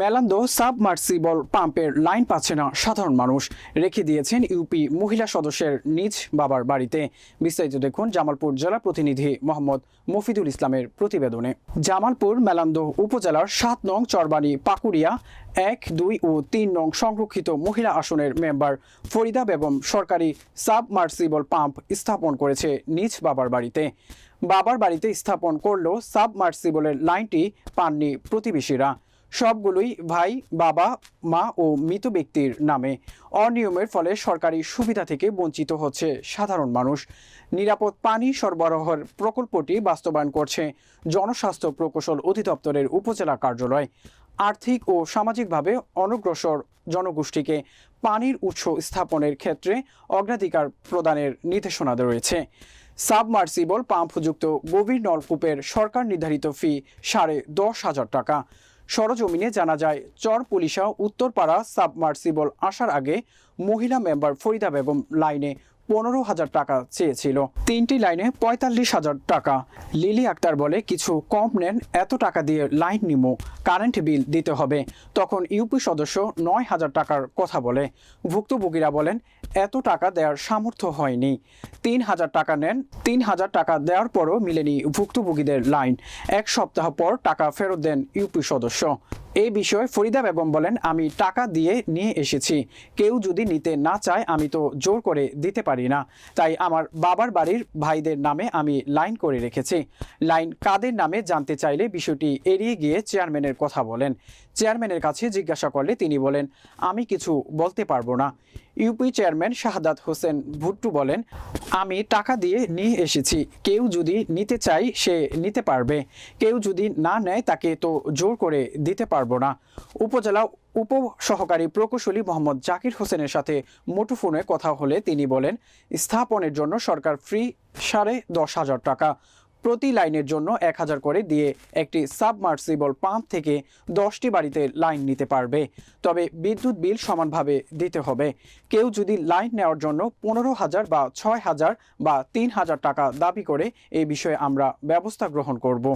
মেলান্দো submersible পাম্পের line পাচ্ছে না সাধারণ মানুষ। রেখে দিয়েছেন ইউপি মহিলা সদস্যের নিজ বাবার বাড়িতে। বিস্তারিত দেখুন জামালপুর জেলা প্রতিনিধি মোহাম্মদ মফিদুল ইসলামের প্রতিবেদনে। জামালপুর মেলান্দো উপজেলার সাত নং চরবানি পাকুড়িয়া এক, দুই ও তিন নং সংরক্ষিত মহিলা আসনের মেম্বার ফরিদা বেগম সরকারি সাবমার্সিবল পাম্প স্থাপন করেছে নিজ বাবার বাড়িতে। বাবার বাড়িতে স্থাপন করলেও সাবমার্সিবলের লাইনটি পাননি প্রতিবেশীরা। সবগুলোই ভাই, বাবা, মা ও মৃত ব্যক্তির নামে। অনিয়মের ফলে সরকারি সুবিধা থেকে বঞ্চিত হচ্ছে সাধারণ মানুষ। নিরাপদ পানি সরবরাহের প্রকল্পটি বাস্তবায়ন করছে জনস্বাস্থ্য প্রকৌশল অধিদপ্তরের উপজেলা কার্যালয়। আর্থিক ও সামাজিকভাবে অনগ্রসর জনগোষ্ঠীকে পানির উৎস স্থাপনের ক্ষেত্রে অগ্রাধিকার প্রদানের নির্দেশনা রয়েছে। সাবমার্সিবল পাম্পযুক্ত গভীর নলকূপের সরকার নির্ধারিত ফি সাড়ে দশ হাজার টাকা। সরজমিনে জানা যায় চর পুলিশা উত্তরপাড়া সাবমার্সিবল আসার আগে মহিলা মেম্বার ফরিদা বেগম লাইনে পনেরো হাজার টাকা চেয়েছিল। তিনটি লাইনে পঁয়তাল্লিশ হাজার টাকা। লিলি আক্তার বলে, কিছু কম নেন, এত টাকা দিয়ে লাইন নিমো, কারেন্ট বিল দিতে হবে। তখন ইউপি সদস্য নয় হাজার টাকার কথা বলে। ভুক্তভোগীরা বলেন, এত টাকা দেওয়ার সামর্থ্য হয়নি। তিন হাজার টাকা নেন, তিন হাজার টাকা দেওয়ার পরও মিলেনি ভুক্তভোগীদের লাইন। এক সপ্তাহ পর টাকা ফেরত দেন ইউপি সদস্য। এই বিষয়ে ফরিদা বেগম বলেন, আমি টাকা দিয়ে নিয়ে এসেছি। কেউ যদি নিতে না চায়, আমি তো জোর করে দিতে পারি না। তাই আমার বাবার বাড়ির ভাইদের নামে আমি লাইন করে রেখেছি। লাইন কাদের নামে জানতে চাইলে বিষয়টি এড়িয়ে গিয়ে চেয়ারম্যানের কথা বলেন। চেয়ারম্যানের কাছে জিজ্ঞাসা করলে তিনি বলেন, আমি কিছু বলতে পারব না। ইউপি চেয়ারম্যান শাহাদাত হোসেন ভুট্টু বলেন, আমি টাকা দিয়ে নিয়ে এসেছি। কেউ যদি নিতে চাই সে নিতে পারবে। কেউ যদি না নেয়, তাকে তো জোর করে দিতে পারব না। উপজেলা উপ সহকারী প্রকৌশলী মোহাম্মদ জাকির হোসেনের সাথে মুঠোফোনে কথা হলে তিনি বলেন, স্থাপনের জন্য সরকার ফ্রি সাড়ে দশ হাজার টাকা। প্রতি লাইনের জন্য এক হাজার করে দিয়ে একটি সাবমার্সিবল পাম্প থেকে দশটি বাড়িতে লাইন নিতে পারবে। তবে বিদ্যুৎ বিল সমানভাবে দিতে হবে। কেউ যদি লাইন নেওয়ার জন্য পনেরো হাজার বা ছয় হাজার বা তিন হাজার টাকা দাবি করে এই বিষয়ে আমরা ব্যবস্থা গ্রহণ করব।